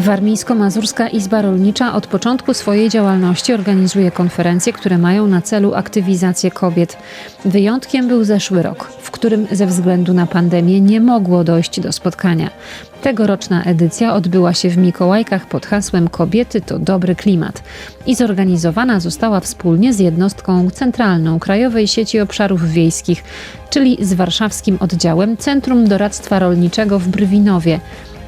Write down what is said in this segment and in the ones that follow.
Warmińsko-Mazurska Izba Rolnicza od początku swojej działalności organizuje konferencje, które mają na celu aktywizację kobiet. Wyjątkiem był zeszły rok, w którym ze względu na pandemię nie mogło dojść do spotkania. Tegoroczna edycja odbyła się w Mikołajkach pod hasłem Kobiety to dobry klimat i zorganizowana została wspólnie z jednostką centralną Krajowej Sieci Obszarów Wiejskich, czyli z warszawskim oddziałem Centrum Doradztwa Rolniczego w Brwinowie.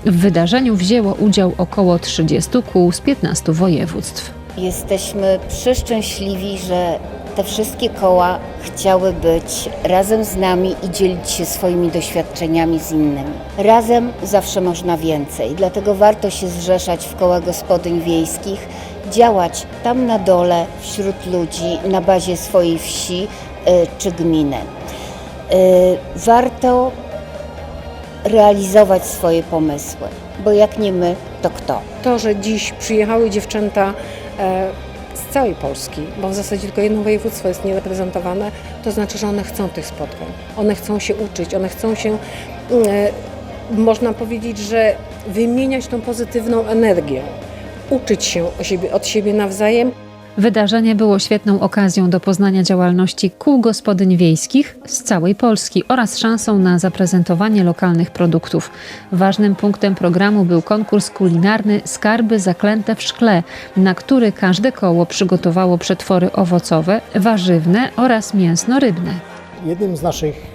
W wydarzeniu wzięło udział około 30 kół z 15 województw. Jesteśmy przeszczęśliwi, że te wszystkie koła chciały być razem z nami i dzielić się swoimi doświadczeniami z innymi. Razem zawsze można więcej, dlatego warto się zrzeszać w koła gospodyń wiejskich, działać tam na dole wśród ludzi na bazie swojej wsi y, czy gminy. Y, Warto realizować swoje pomysły, bo jak nie my, to kto? To, że dziś przyjechały dziewczęta e, z całej Polski, bo w zasadzie tylko jedno województwo jest niereprezentowane, to znaczy, że one chcą tych spotkań. One chcą się uczyć, one chcą się, e, można powiedzieć, że wymieniać tą pozytywną energię, uczyć się siebie, od siebie nawzajem. Wydarzenie było świetną okazją do poznania działalności kół gospodyń wiejskich z całej Polski oraz szansą na zaprezentowanie lokalnych produktów. Ważnym punktem programu był konkurs kulinarny Skarby zaklęte w szkle, na który każde koło przygotowało przetwory owocowe, warzywne oraz mięsno-rybne. Jednym z naszych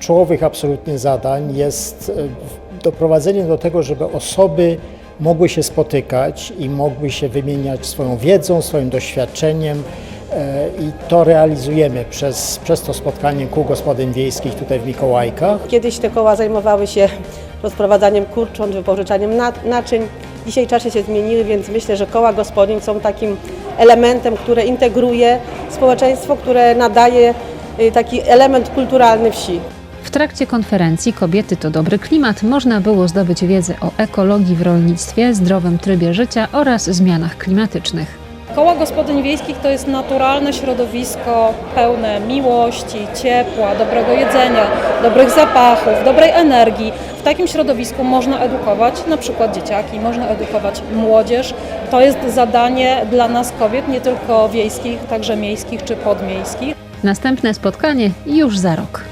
czołowych absolutnie zadań jest e, doprowadzenie do tego, żeby osoby mogły się spotykać i mogły się wymieniać swoją wiedzą, swoim doświadczeniem e, i to realizujemy przez, przez to spotkanie kół gospodyń wiejskich tutaj w Mikołajkach. Kiedyś te koła zajmowały się rozprowadzaniem kurcząt, wypożyczaniem na- naczyń. Dzisiaj czasy się zmieniły, więc myślę, że koła gospodyń są takim elementem, które integruje społeczeństwo, które nadaje y, taki element kulturalny wsi. W trakcie konferencji Kobiety to dobry klimat można było zdobyć wiedzę o ekologii w rolnictwie, zdrowym trybie życia oraz zmianach klimatycznych. Koła gospodyń wiejskich to jest naturalne środowisko pełne miłości, ciepła, dobrego jedzenia, dobrych zapachów, dobrej energii. W takim środowisku można edukować na przykład dzieciaki, można edukować młodzież. To jest zadanie dla nas kobiet, nie tylko wiejskich, także miejskich czy podmiejskich. Następne spotkanie już za rok.